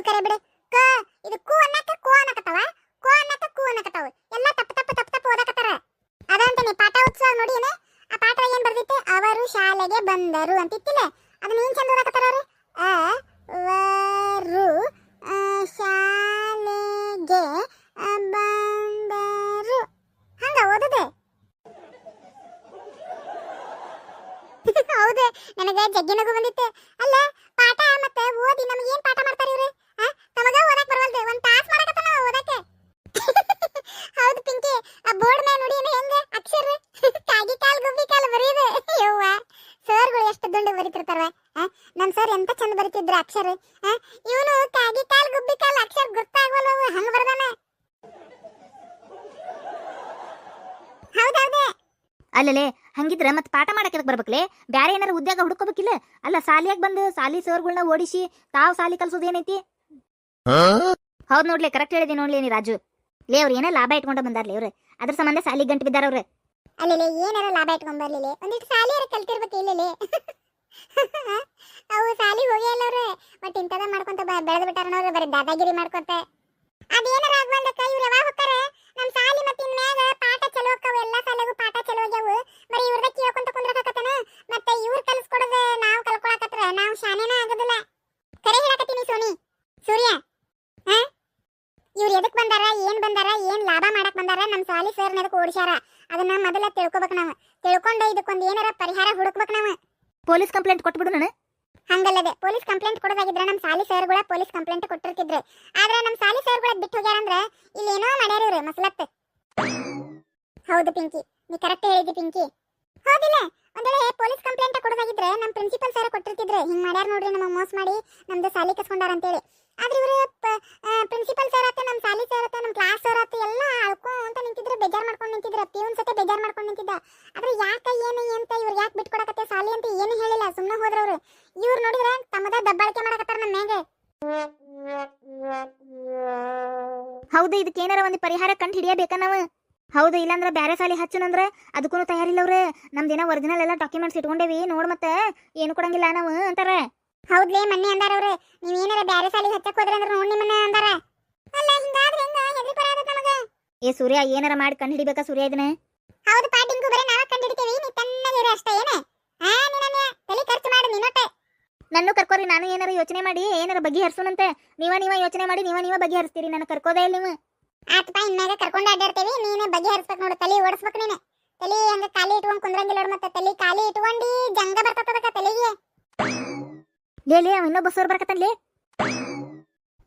ಅದು ಕರೆ ಬಿಡು. ಕ, ಇದು ಕೂ ಅನ್ನಕ ಕು ಅನ್ನಕತ್ತವ? ಕೋ ಅನ್ನಕ ಕೂ ಅನ್ನಕತ್ತವ. ಎಲ್ಲ ತಪ್ಪ ತಪ್ಪ ತಪ್ಪ ತಪ್ಪ ಓದಕತ್ತಾರ. ಅದಂತಾನೆ ಪಾಠ ಉತ್ಸವ ನೋಡಿ ಏನ? ಆ ಪಾಠ ಏನ್ ಬರ್ದಿತ್ತು? ಅವರು ಶಾಲೆಗೆ ಬಂದರು ಅಂತಿತ್ತಿಲ್ಲ. ಅದನ್ನ ಏನ್ ಚಂದ ಓದಕತ್ತಾರ ಅವ್ರು? ಅ ವರು ಶಾಲೆಗೆ ಬಂದರು. ಹಂಗ ಓದದೆ? ಹೌದು. ನನಗೆ ಜಗ್ಗಿನಗು ಬಂದಿತ್ತು. ಅಲ್ಲ, ಪಾಠ ಮತ್ತೆ ಓದಿ ನಮಗೆ ಏನ್ ಪಾಠ ಮಾಡ್ತಾರೆ ಇವ್ರು ಆ? ನಮಗ ಓದಕ್ ಬರವಲ್ದು ಒಂದ್ ತಾಸ್ ಮಾಡಕತ್ತ ನಾವು ಓದಕ್ಕೆ ಹೌದು ಪಿಂಕಿ ಆ ಬೋರ್ಡ್ ಮೇಲೆ ನೋಡಿ ಏನು ಹೆಂಗ ಅಕ್ಷರ ಕಾಗಿ ಕಾಲ್ ಗುಬ್ಬಿ ಕಾಲ್ ಬರೀದು ಯವ್ವ ಸರ್ಗಳು ಎಷ್ಟು ದುಂಡು ಬರೀತಿರ್ತಾರ ನಮ್ ಸರ್ ಎಂತ ಬರೀತಿದ್ರು ಅಕ್ಷರ. ಇವನು ಕಾಗಿ ಕಾಲ್ ಗುಬ್ಬಿ ಕಾಲ್ ಅಕ್ಷರ ಗೊತ್ತಾಗವಲ್ಲವು ಹಂಗ ಬರ್ದಾನ? ಹೌದೌದು. ಅಲ್ಲಲೇ ಹಂಗಿದ್ರ ಮತ್ ಪಾಠ ಮಾಡಕ್ಕೆ ಬರ್ಬೇಕಲೇ? ಬ್ಯಾರೆ ಏನಾರ ಉದ್ಯೋಗ ಹುಡುಕೋಬೇಕಿಲ್ಲ? ಅಲ್ಲ ಸಾಲಿಯಾಗ ಬಂದು ಸಾಲಿ ಸರ್ಗಳನ್ನ ಓಡಿಸಿ ತಾವು ಸಾಲಿ ಕಲ್ಸೋದು ಏನೈತಿ ಹೌದ್ ನೋಡ್ಲಿ ಕರೆಕ್ಟ್ ಹೇಳಿದೆ ನೋಡ್ಲಿ ನೀ ರಾಜು. ಲೇ ಅವ್ರ ಏನೋ ಲಾಭ ಇಟ್ಕೊಂಡ ಬಂದಾರ್ಲಿ ಅವ್ರು. ಅದ್ರ ಸಂಬಂಧ ಸಾಲಿ ಗಂಟು ಬಿದ್ದಾರ ಅವ್ರು. ಅಲ್ಲಲೇ ಏನಾರ ಲಾಭ ಇಟ್ಕೊಂಡ್ ಬರ್ಲಿಲ್ಲ ಒಂದಿಷ್ಟು ಸಾಲಿಯಾರ ಕಲ್ತಿರ್ಬೇಕು ಇಲ್ಲೇ ಅವು ಸಾಲಿ ಹೋಗಿ ಅಲ್ಲವ್ರೆ. ಬಟ್ ಇಂಥದ ಮಾಡ್ಕೊಂತ ಬೆಳೆದು ಬಿಟ್ಟಾರ ನೋಡ್ರಿ, ಬರೀ ದಾದಾಗಿರಿ ಮಾಡ್ಕೊತ. ಅದೇನಾರ ಆಗ್ಬಂದಕ್ಕ ಇವ್ರು ಯಾವಾಗ ಹೋಗ್ತಾರೆ? ನಮ್ಮ ಸಾಲಿ ಮತ್ತೆ ಇನ್ಮ್ಯಾಗ ಪಾಠ ಚಲೋ ಹೋಕ್ಕವು ಎಲ್ಲ ಸಾಲಿಗೂ ಪಾಠ ಚಲೋ ಹೋಗ್ಯಾವು ಬರೀ ಇವ್ರದ ಕೇಳ್ಕೊಂತ ಕುಂದ್ರಕತ್ತನ. ಮತ್ತೆ ಇವ್ರು ಕಲ್ಸ್ಕೊಡೋದ ನಾವು ಕಲ್ಕೊಳಕತ್ರ, ನಾವು ಶಾನೇನ ಆಗೋದಿಲ್ಲ. ಕರೆ ಹೇಳಕತ್ತೀನಿ ಸೋನಿ. ಸೂರ್ಯ, ಹಾ? ಇವ್ರು ಎದಕ್ ಬಂದಾರ, ಏನ್ ಬಂದಾರ, ಏನ್ ಲಾಭ ಮಾಡಕ್ ಬಂದಾರ ನಮ್ಮ ಸಾಲಿ ಸರ್ ಎದಕ್ ಓಡಿಸ್ಯಾರ. ಅದನ್ನ ಮೊದಲ ತಿಳ್ಕೊಬೇಕು ನಾವು. ತಿಳ್ಕೊಂಡು ಇದಕ್ಕೊಂದು ಏನಾರ ಪರಿಹಾರ ಹುಡುಕ್ಬೇಕು ನಾವು. ಪೊಲೀಸ್ ಕಂಪ್ಲೇಂಟ್ ಕೊಟ್ಬಿಡು ನಾನು. ಹಂಗಲ್ಲದೆ, ಪೊಲೀಸ್ ಕಂಪ್ಲೇಂಟ್ ಕೊಡೋದಾಗಿದ್ರೆ ನಮ್ಮ ಸಾಲಿ ಸರ್ಗಳ ಪೊಲೀಸ್ ಕಂಪ್ಲೇಂಟ್ ಕೊಟ್ಟಿರ್ತಿದ್ರು. ಆದ್ರೆ ನಮ್ಮ ಸಾಲಿ ಸರ್ಗಳ ಬಿಟ್ಟು ಹೋಗ್ಯಾರಂದ್ರ ಇಲ್ಲಿ ಏನೋ ಮಾಡ್ಯಾರ ಇವ್ರು, ಮಸಲತ್. ಹೌದು ಪಿಂಕಿ, ನೀ ಕರೆಕ್ಟ್ ಹೇಳಿದಿ ಪಿಂಕಿ. ಹೌದಿಲ್ಲ, ಒಂದೇ ಪೊಲೀಸ್ ಕಂಪ್ಲೇಂಟ್ ಕೊಡೋದಾಗಿದ್ರೆ ನಮ್ಮ ಪ್ರಿನ್ಸಿಪಲ್ ಸರ್ ಕೊಟ್ಟಿರ್ತಿದ್ರು. ಹಿಂಗ್ ಮಾಡ್ಯಾರ ನೋಡ್ರಿ ನಮ್ಮ ಮೋಸ ಮಾಡಿ ನಮ್ದು ಸಾಲಿ ಕಸ್ಕೊಂಡಾರ ಅಂತೇಳಿ. ಆದ್ರೆ ಇವರು ಪ್ರಿನ್ಸಿಪಲ್ ಸರ್ ಆತ ನಮ್ಮ ಸಾಲಿ ಸರ್ ಆತ ನಮ್ಮ ಕ್ಲಾಸ್ ಸರ್ ಆತ ಎಲ್ಲ ಅಳ್ಕೊಂತ ನಿಂತಿದ್ರು, ಬೇಜಾರ್ ಮಾಡ್ಕೊಂಡು ನಿಂತಿದ್ರು ಪ್ಯೂನ್ ಸತೆ ಬೇಜಾರ್ ಮಾಡ್ಕೊಂಡು ನಿಂತಿದ್ದ. ಆದ್ರೆ ಯಾಕ, ಏನು ಅಂತ ಇವ್ರು ಯಾಕೆ ಬಿಟ್ಕೊಡಕತ್ತೆ ಸಾಲಿ ಅಂತ ಏನು ಹೇಳಿಲ್ಲ ಸುಮ್ಮನೆ ಹೋದ್ರವ್ರು. ಇವ್ರು ನೋಡಿದ್ರೆ ತಮ್ಮದ ದಬ್ಬಾಳಿಕೆ ಮಾಡಕತ್ತಾರ ನಮ್ಮ ಮ್ಯಾಗೆ. ಹೌದು, ಇದಕ್ಕೆ ಏನಾರ ಒಂದು ಪರಿಹಾರ ಕಂಡು ಹಿಡಿಯಬೇಕ ನಾವು? ಹೌದು, ಇಲ್ಲಾಂದ್ರ ಬ್ಯಾರೆ ಸಾಲಿ ಹಚ್ಚನಂದ್ರೆ ಅದಕ್ಕೂ ತಯಾರಿಲ್ಲ ಅವ್ರು. ನಮ್ದೇನ ಒರಿಜಿನಲ್ ಎಲ್ಲ ಡಾಕ್ಯುಮೆಂಟ್ಸ್ ಇಟ್ಕೊಂಡೇವಿ, ನೋಡ್ ಮತ್ತೆ. ಏನು ಕೊಡಂಗಿಲ್ಲ ನಾವು, ಅಂತಾರ. ಹೌದ್ಲೇ ಮೊನ್ನೆ ಅಂದಾರ ಅವ್ರು. ನೀವ್ ಏನಾರ ಬ್ಯಾರೆ ಸಾಲಿಗೆ ಹಚ್ಚಕ್ ಹೋದ್ರ ಅಂದ್ರೆ ನೋಡಿ ನಿಮ್ಮನ್ನ ಅಂದಾರ. ಅಲ್ಲ ಹಿಂಗಾದ್ರೆ ಹೆಂಗ? ಹೆದ್ರಿ ಪರ ಆಗತ್ತ ನಮಗ. ಏ ಸೂರ್ಯ ಏನಾರ ಮಾಡಿ ಕಂಡು ಹಿಡಿಬೇಕಾ ಸೂರ್ಯ ಇದನ್ನ? ಹೌದು ಪಾಟಿಂಗು ಬರೇ ನಾವ ಕಂಡಿಡ್ತೀವಿ ನೀ ತಣ್ಣಗಿರು ಅಷ್ಟೇ ಏನೇ? ಆ ನಿನ್ನ ತಲೆ ಖರ್ಚು ಮಾಡು ನಿನ್ನೊಟ್ಟೆ ನನ್ನ ಕರ್ಕೋರಿ ನಾನು ಏನಾರ ಯೋಚನೆ ಮಾಡಿ ಏನಾರ ಬಗೆಹರಿಸೋಣಂತೆ ನೀವ ನೀವ ಯೋಚನೆ ಮಾಡಿ ನೀವ ನೀವ ಬಗೆಹರಿಸ್ತೀರಿ ನನ್ನ ಕರ್ಕೋದೇ ಇಲ್ಲ ನೀವು. ಆತಪ್ಪ ಇನ್ಮ್ಯಾಗ ಕರ್ಕೊಂಡು ಅಡ್ಡಾಡ್ತೇವಿ ನೀನೆ ಬಗೆಹರಿಸ್ಬೇಕು ನೋಡು ತಲೆ ಓಡಿಸ್ಬೇಕು ನೀನೆ. ತಲೆ ಹಂಗ ಖಾಲಿ ಇಟ್ಕೊಂಡು ಕುಂದ್ರಂಗಿಲ್ಲ ನೋಡು ಮತ್ತೆ ತಲೆ ಖಾಲಿ ಇಟ್ಕೊಂಡಿ ಜಂಗ ತಲೆಗೆ ಲೇ ಲೇ ಅವ ಇನ್ನೊಬ್ಬ ಸೋರ್ ಬರ್ಕತ್ತನ್ಲೇ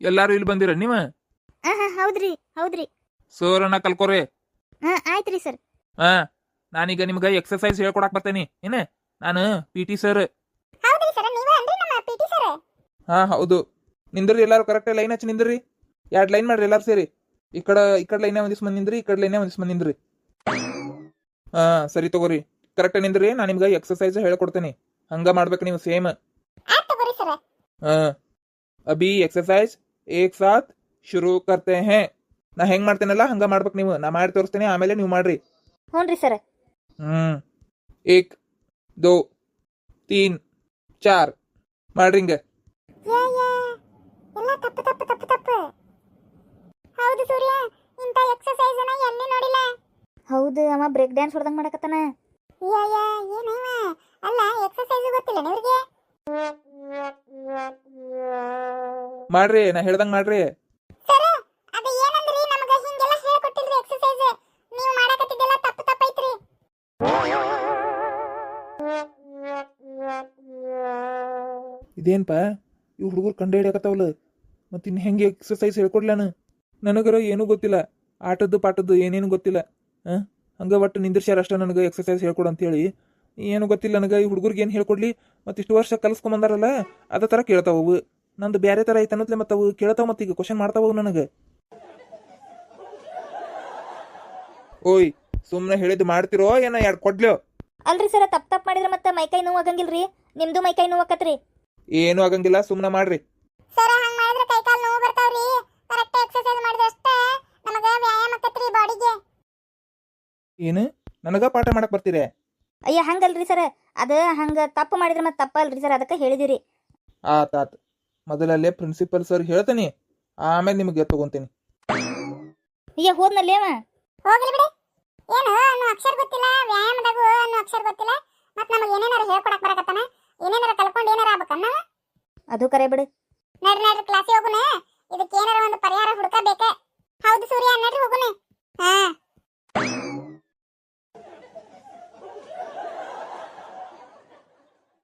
ಎಲ್ಲಾರು ಇಲ್ಲಿ ಬಂದಿರ ನೀವ? ಹಾ ಹಾ ಹೌದ್ರಿ ಹೌದ್ರಿ. ಸೋರನ್ನ ಕಲ್ಕೋರಿ. ಹಾ ಆಯ್ತ್ರಿ ಸರ್. ಹಾ ನಾನೀಗ ನಿಮ್ಗೆ ಎಕ್ಸರ್ಸೈಸ್ ಹೇಳ್ಕೊಡಕ್ ಬರ್ತೇನಿ. ಏನ? ನಾನು ಪಿ ಟಿ ಸರ್ ಹೌದ್ರಿ ಸರ್ ನೀವೇ ಅನ್ರಿ ನಮ್ಮ ಪಿ ಟಿ ಸರ್ ಹಾ ಹೌದು. ನಿಂದ್ರಿ ಎಲ್ಲಾರು ಕರೆಕ್ಟ್ ಲೈನ್ ಹಚ್ಚಿ ನಿಂದ್ರಿ. ಎರಡ್ ಲೈನ್ ಮಾಡ್ರಿ ಎಲ್ಲಾರು ಸೇರಿ. ಈ ಕಡೆ ಈ ಕಡೆ ಲೈನ್ ಒಂದಿಸ್ ಮಂದಿ ನಿಂದ್ರಿ ಈ ಕಡೆ ಲೈನ್ ಒಂದಿಸ್ ಮಂದಿ ನಿಂದ್ರಿ. ಹಾ ಸರಿ ತಗೋರಿ. ಕರೆಕ್ಟ್ ನಿಂದ್ರಿ ನಾನು ನಿಮ್ಗೆ ಎಕ್ಸರ್ಸೈಸ್ ಹೇಳ್ಕೊಡ್ತೇನೆ. ಹಂಗ ಮಾಡ್ಬೇಕು ನೀವು ಸೇಮ್ ಹಾ ಅಭಿ ಎಕ್ಸರ್ಸೈಸ್ ಏಕ್ ಸಾತ್ ಶುರು ಕರ್ತೆ ಹೇ ನಾ ಹೆಂಗ್ ಮಾಡ್ತೇನಲ್ಲ? ಹಂಗ ಮಾಡ್ಬೇಕು ನೀವು. ನಾ ಮಾಡಿ ತೋರಿಸ್ತೇನೆ ಆಮೇಲೆ ನೀವು ಮಾಡ್ರಿ. ಹ್ಞೂನ್ರಿ ಸರ್. ಹ್ಮ್. ಏಕ್ ದೋ ತೀನ್ ಚಾರ್. ಮಾಡ್ರಿ ಹಿಂಗ. ಎಲ್ಲ ತಪ್ಪು ತಪ್ಪು ತಪ್ಪು ತಪ್ಪು. ಹೌದು ಸೂರ್ಯ ಇಂಥ ಎಕ್ಸರ್ಸೈಸ್ ಅನ್ನ ಎಲ್ಲಿ ನೋಡಿಲ್ಲ. ಹೌದು ಅವ ಬ್ರೇಕ್ ಡ್ಯಾನ್ಸ್ ಹೊಡೆದಂಗೆ ಮಾಡಕತ್ತಾನ. ಯಾ ಏನವ ಅಲ್ಲ ಎಕ್ಸರ್ಸೈಸ್ ಗೊತ್ತಿಲ್ಲ ನಿವ್ರಿಗೆ? ಮಾಡ್ರಿ ನಾ ಹೇಳ್ದಂಗ್ ಮಾಡ್ರಿ. ಇದೇನ್ಪ? ಇವ್ ಹುಡುಗರು ಕಂಡು ಹಿಡಿಯಕತ್ತವಲ್ಲ. ಮತ್ತೆ ಇನ್ನು ಹೆಂಗೆ ಎಕ್ಸರ್ಸೈಸ್ ಹೇಳ್ಕೊಡ್ಲಾನ ನನಗರ ಏನೂ ಗೊತ್ತಿಲ್ಲ. ಆಟದ್ದು ಪಾಠದ್ದು ಏನೇನು ಗೊತ್ತಿಲ್ಲ. ಹಾಂ? ಹಂಗೆ ಒಟ್ಟು ನಿಂದಿರ್ಸ್ಯಾರ ಅಷ್ಟೇ ನನಗೆ ಎಕ್ಸರ್ಸೈಸ್ ಹೇಳ್ಕೊಡು ಅಂತೇಳಿ. ಏನು ಗೊತ್ತಿಲ್ಲ ನನಗೆ ಈ ಹುಡುಗರಿಗೆ ಏನು ಹೇಳ್ಕೊಡ್ಲಿ? ಮತ್ತು ಇಷ್ಟು ವರ್ಷ ಕಲಿಸ್ಕೊಂಬಂದಾರಲ್ಲ ಅದ ಥರ ಕೇಳ್ತಾವ ಅವು. ನಂದು ಬೇರೆ ಥರ ಐತೆ ಅನ್ನೋದ್ಲೆ ಮತ್ತೆ ಅವು ಕೇಳ್ತಾವ ಮತ್ತು ಈಗ ಕ್ವಶನ್ ಮಾಡ್ತಾವ ನನಗೆ. ಓಯ್ ಸುಮ್ಮನೆ ಹೇಳಿದ್ದು ಮಾಡ್ತಿರೋ ಏನೋ ಎರಡು ಕೊಡ್ಲೋ ಅಲ್ರಿ ಸರ್ ತಪ್ಪು ತಪ್ಪು ಮಾಡಿದ್ರೆ ಮತ್ತೆ ಮೈಕೈ ನೋವು ಆಗಂಗಿಲ್ರಿ. ನಿಮ್ದು ಮೈಕೈ ನೋವು ಆಕತ್ರಿ. ಏನು ಆಗಂಗಿಲ್ಲ ಸುಮ್ಮನೆ ಮಾಡ್ರಿ. ಸರ್ ಹಂಗ ಮಾಡಿದ್ರೆ ಕೈ ಕಾಲು ನೋವು ಬರ್ತಾವ್ರಿ. ಕರೆಕ್ಟ್ ಎಕ್ಸರ್ಸೈಸ್ ಮಾಡಿದ್ರೆ ಅಷ್ಟೇ ನಮಗೆ ವ್ಯಾಯಾಮ ಆಕತ್ರಿ ಬಾಡಿಗೆ ಏನು? ನನಗ ಪಾಠ ಮಾಡಕ್ ಬರ್ತೀರೇ? ಅಯ್ಯ ಹಂಗಲ್ರಿ ಸರ್. ಅದು ಹಂಗ ತಪ್ಪು ಮಾಡಿದ್ರೆ ಮತ್ತೆ ತಪ್ಪಲ್ರಿ ಸರ್ ಅದಕ್ಕೆ ಹೇಳಿದಿರಿ. ಆತ್ ಆತ್. ಮೊದಲಲ್ಲೇ ಪ್ರಿನ್ಸಿಪಲ್ ಸರ್ ಹೇಳ್ತೀನಿ ಆಮೇಲೆ ನಿಮಗೆ ತಗೊಂತೀನಿ. ಅಯ್ಯ ಹೋದ್ನಲ್ಲಿ ಅವ? ಹೋಗ್ಲಿ ಬಿಡಿ. ಏನು ಅನ್ನೋ ಅಕ್ಷರ ಗೊತ್ತಿಲ್ಲ ವ್ಯಾಯಾಮದಾಗು ಅನ್ನೋ ಅಕ್ಷರ ಗೊತ್ತಿಲ್ಲ ಮತ್ತೆ ನಮಗೆ ಏನೇನಾರ ಹೇಳ್ಕೊಡಕ್ ಬರಕತ್ತಾನ? ಏನೇನಾರ ಕಲ್ಕೊಂಡು ಏನಾರ ಆಗ್ಬೇಕನ್ನ ಅದು ಕರೆ ಬಿಡು. ನಡ್ರಿ ನಡ್ರಿ ಕ್ಲಾಸಿಗೆ ಹೋಗುನ. ಇದಕ್ಕೆ ಏನಾರ ಒಂದು ಪರಿಹಾರ